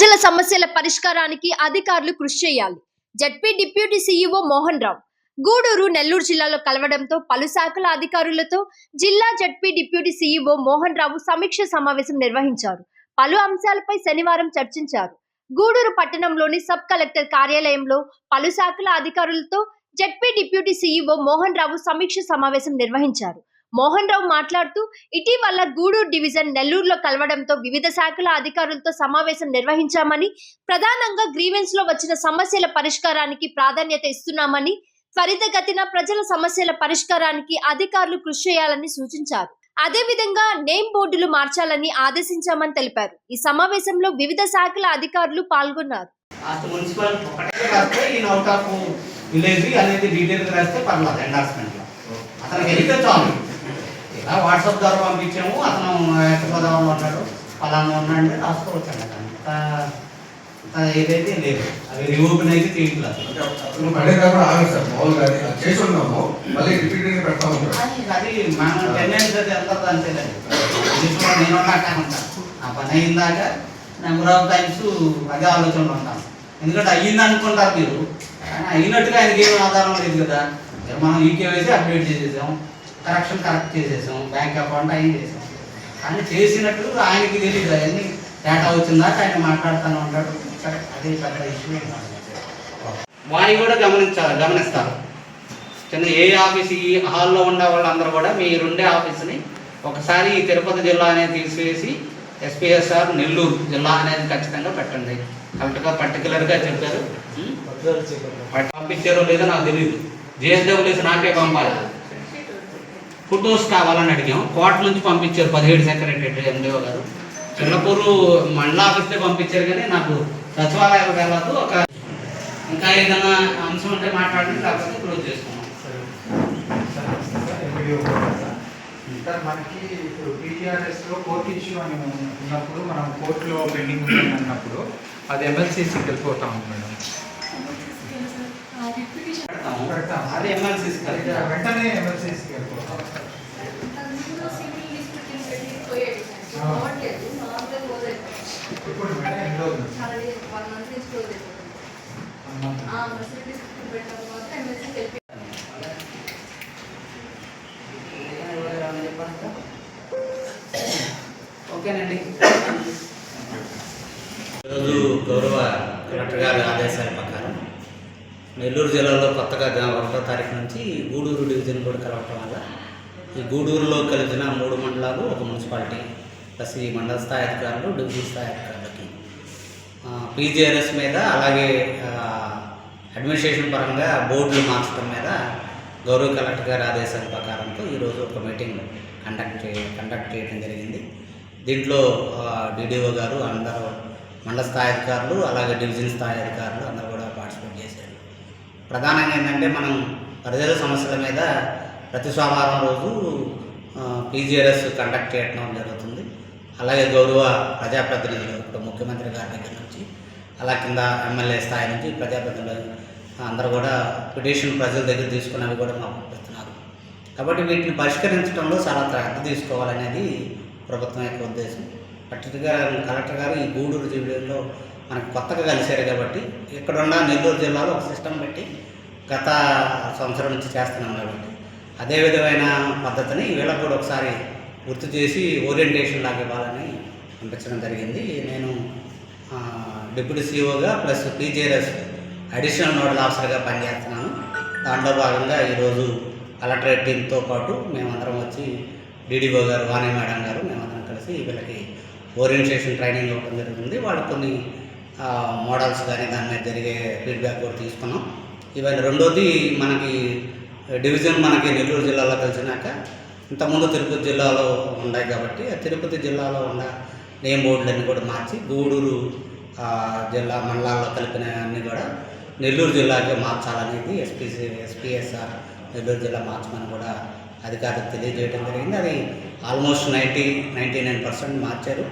ప్రజల సమస్యల పరిష్కారానికి అధికారులు కృషి చేయాలి. ZP deputy CEO Mohan Rao. Gudur Nellore జిల్లాలో కలవడంతో పలు శాఖల అధికారులతో జిల్లా ZP deputy CEO Mohan Rao సమీక్ష సమావేశం నిర్వహించారు. పలు అంశాలపై శనివారం చర్చించారు. గూడూరు పట్టణంలోని సబ్ కలెక్టర్ కార్యాలయంలో పలు శాఖల అధికారులతో ZP deputy CEO Mohan Rao సమీక్ష సమావేశం నిర్వహించారు. మోహన్ రావు మాట్లాడుతూ ఇటీవల గూడూరు డివిజన్ నెల్లూరులో కలవడంతో వివిధ శాఖల అధికారులతో సమావేశం నిర్వహించామని ప్రధానంగా గ్రీవెన్స్లో వచ్చిన సమస్యల పరిష్కారానికి ప్రాధాన్యత ఇస్తున్నామని త్వరితగతిన ప్రజల సమస్యల పరిష్కారానికి అధికారులు కృషి చేయాలని సూచించారు. అదేవిధంగా నేమ్ బోర్డులు మార్చాలని ఆదేశించామని తెలిపారు. ఈ సమావేశంలో వివిధ శాఖల అధికారులు పాల్గొన్నారు. రాస్తే విలేజ్ అనేది రాస్తే పర్లేదు అతనికి వెళ్తే చాలు వాట్సాప్ ద్వారా పంపించాము. అతను ఎక్కడ గోదావరిలో ఉన్నాడు. పలానా ఉన్నాడు రాసుకోవచ్చు అండి అతను. అంత అంత ఏదైతే లేదు. అవి రిమూవ్ అయితే మామూలుగా అది అది అది- అది మన టెండెన్స్ అది అంతేనండి నేను నా పని అయిందాక నెంబర్ ఆఫ్ టైమ్స్ అదే ఆలోచనలో ఉంటాను ఎందుకంటే అయ్యింది అనుకుంటారు మీరు. కానీ అయినట్టుగా ఆయనకి ఏం ఆధారం లేదు కదా. మనం ఈకేవైసీ అప్డేట్ చేసేసాం. కరెక్షన్ కరెక్ట్ చేసేసాం బ్యాంక్ అకౌంట్ అయ్యి చేసాం కానీ చేసినట్టు ఆయనకి తెలియదు అవన్నీ డేటా వచ్చిందాక ఆయన మాట్లాడుతూనే ఉంటాడు. అదే పెద్ద ఇష్యూ వాణి కూడా గమనించాలి గమనిస్తారు. చిన్న ఏ ఆఫీస్ ఈ హాల్లో ఉన్న వాళ్ళందరూ కూడా మీ రెండే ఆఫీస్ని ఒకసారి ఈ తిరుపతి జిల్లా అనేది తీసివేసి ఎస్పీఎస్ఆర్ నెల్లూరు జిల్లా అనేది ఖచ్చితంగా పెట్టండి. కరెక్ట్గా పర్టికులర్గా చెప్పారు. పంపించారో లేదో నాకు తెలియదు జేఎస్డబ్ల్యూసి నాకే పంపాలి. ఫొటోస్ కావాలని అడిగాం. కోట నుంచి పంపించారు పదిహేడు సెక్రటరీ ఎండిఓ గారు. చిన్నపూరు మండల ఆఫీస్లో పంపించారు కానీ నాకు సచివాలయాలు వెళ్ళదు. ఒక ఇంకా ఏదైనా అంశం ఉంటే మాట్లాడండి లేకపోతే క్లోజ్ చేసుకున్నాం సార్ మనకి ఇప్పుడు పీటీఆర్ఎస్లో కోర్టు ఇష్యూ అని ఉన్నప్పుడు మనం కోర్టులో పెండింగ్ ఉంది అన్నప్పుడు అది ఎమ్మెల్సీసీకి వెళ్ళిపోతా మేడం. అది ఎమ్మెల్సీ వెంటనే ఎమ్మెల్సీసీకి వెళ్ళిపోతాం. ఓకేనండి. ఈరోజు గౌరవ కలెక్టర్ గారి ఆదేశాల ప్రకారం నెల్లూరు జిల్లాలో కొత్తగా ఒకటో తారీఖు నుంచి గూడూరు డివిజన్ కూడా కలవటం వల్ల ఈ గూడూరులో కలిసిన మూడు మండలాలు ఒక మున్సిపాలిటీ ప్లస్ ఈ మండల స్థాయి అధికారులు డివిజన్ స్థాయి అధికారులకి. పీజీఆర్ఎస్ మీద అలాగే అడ్మినిస్ట్రేషన్ పరంగా బోర్డులు మార్చడం మీద గౌరవ కలెక్టర్ గారి ఆదేశాల ప్రకారంతో ఈరోజు ఒక మీటింగ్ కండక్ట్ చే కండక్ట్ చేయడం జరిగింది. దీంట్లో డిడిఓ గారు అందరూ మండల స్థాయి అధికారులు అలాగే డివిజన్ స్థాయి అధికారులు అందరూ కూడా పార్టిసిపేట్ చేశారు. ప్రధానంగా ఏంటంటే మనం ప్రజల సమస్యల మీద ప్రతి సోమవారం రోజు పీజీఆర్ఎస్ కండక్ట్ చేయడం జరుగుతుంది. అలాగే గౌరవ ప్రజాప్రతినిధులు ఇప్పుడు ముఖ్యమంత్రి గారి దగ్గర నుంచి అలా కింద ఎమ్మెల్యే స్థాయి నుంచి ప్రజాప్రతినిధులు అందరూ కూడా పిటిషన్ ప్రజల దగ్గర తీసుకున్నవి కూడా మాకు పంపిస్తున్నారు. కాబట్టి వీటిని పరిష్కరించడంలో చాలా శ్రద్ధ తీసుకోవాలనేది ప్రభుత్వం యొక్క ఉద్దేశం. పర్టికులర్గా కలెక్టర్ గారు ఈ గూడూరు జిల్లాలో మనకు కొత్తగా కలిశారు కాబట్టి ఇక్కడున్న నెల్లూరు జిల్లాలో ఒక సిస్టమ్ పెట్టి గత సంవత్సరం నుంచి చేస్తున్నాం కాబట్టి అదే విధమైన పద్ధతిని వీళ్ళకు కూడా ఒకసారి గుర్తు చేసి ఓరియంటేషన్ లాగా ఇవ్వాలని పంపించడం జరిగింది. నేను డిప్యూటీ సీఓగా ప్లస్ పీజేఎస్ అడిషనల్ నోడల్ ఆఫీసర్గా పనిచేస్తున్నాను. దాంట్లో భాగంగా ఈరోజు కలెక్టరేట్ టీంతో పాటు మేమందరం వచ్చి డీడీఓ గారు వాణి మేడం గారు మేమందరం కలిసి వీళ్ళకి ఓరియంటేషన్ ట్రైనింగ్ ఇవ్వడం జరుగుతుంది. వాళ్ళు కొన్ని మోడల్స్ కానీ దాని మీద జరిగే ఫీడ్బ్యాక్ కూడా తీసుకున్నాం. ఇవాళ రెండోది మనకి డివిజన్ మనకి నెల్లూరు జిల్లాలో కలిసినాక ఇంతకుముందు తిరుపతి జిల్లాలో ఉన్నాయి కాబట్టి తిరుపతి జిల్లాలో ఉన్న నేమ్ బోర్డులన్నీ కూడా మార్చి గూడూరు ఆ, జిల్లా మండలాల్లో కలిపిన అన్నీ కూడా నెల్లూరు జిల్లాకే మార్చాలనేది ఎస్పీసీ ఎస్పీఎస్ఆర్ నెల్లూరు జిల్లా మార్చమని కూడా అధికారులకు తెలియజేయడం జరిగింది. అది almost ninety ninety nine percent మార్చారు.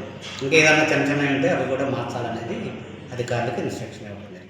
ఇంకేదైనా చిన్న చిన్నవి ఉంటే అవి కూడా మార్చాలనేది అధికారులకు ఇన్స్ట్రక్షన్ ఇవ్వడం జరిగింది.